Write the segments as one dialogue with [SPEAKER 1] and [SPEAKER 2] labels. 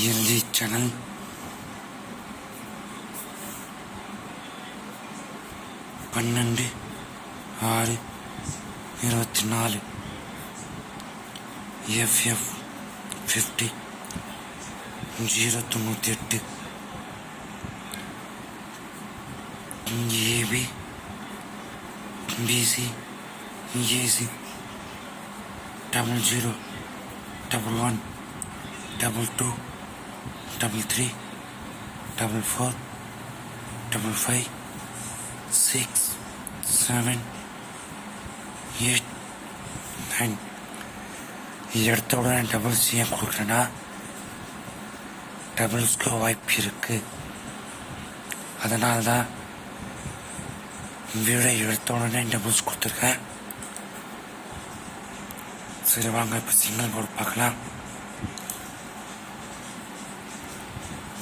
[SPEAKER 1] LG channel పన్నెండు ఆరు ఇరవై నాలుగు ఎఫ్ఎఫ్ ఫిఫ్టీ జీరో తొమ్మిది ఎట్టు A B B C A C double zero double one double two double three double four double five six seven eight nine எடுத்த உடனே double CM கொடுக்குறேன்னா டபுள்ஸ்க்கு வாய்ப்பு இருக்கு. அதனால தான் வீடை எடுத்த உடனே டபுள்ஸ் கொடுத்துருக்கேன். சரி வாங்க இப்போ சிங்கிள் போர்டு பார்க்கலாம்.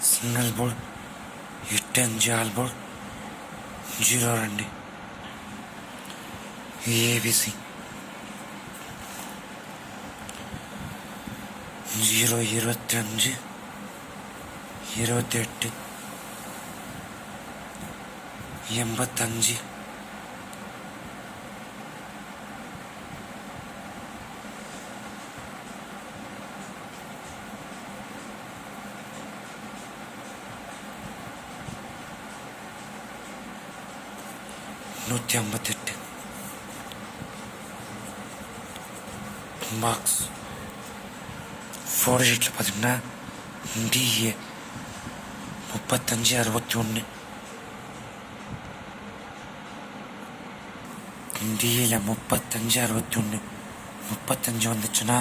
[SPEAKER 1] ஆல் போர்டு ஜீரோ ரெண்டு சிங்கிள் போர்டு எட்டு அஞ்சு ஆல் போர்டு ஜீரோ ரெண்டு ஏபிசி ஜீரோ இருபத்தி அஞ்சு இருபத்தி எட்டு எண்பத்தஞ்சு நூற்றி ஐம்பத்தெட்டு. பாக்ஸ் ஃபோர் ஷீட்டில் பார்த்தீங்கன்னா டிஏ முப்பத்தஞ்சு அறுபத்தி ஒன்று டிஏல முப்பத்தஞ்சு அறுபத்தி ஒன்று முப்பத்தஞ்சு வந்துச்சுன்னா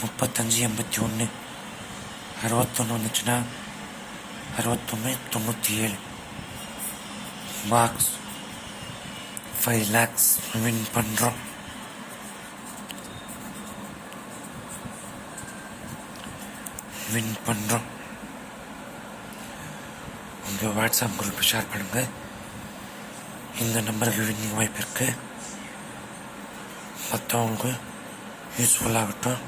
[SPEAKER 1] முப்பத்தஞ்சு எண்பத்தி ஒன்று அறுபத்தொன்று வந்துச்சுன்னா அறுபத்தொன்று தொண்ணூற்றி ஏழு பாக்ஸ் ஃபைவ் லேக்ஸ் வின் பண்ணுறோம் வின் பண்ணுறோம் உங்கள் வாட்ஸ்அப் குரூப் ஷேர் பண்ணுங்கள் இந்த நம்பருக்கு வின்னிங் வாய்ப்பு இருக்குது மற்றவங்களுக்கு யூஸ்ஃபுல்லாகட்டும்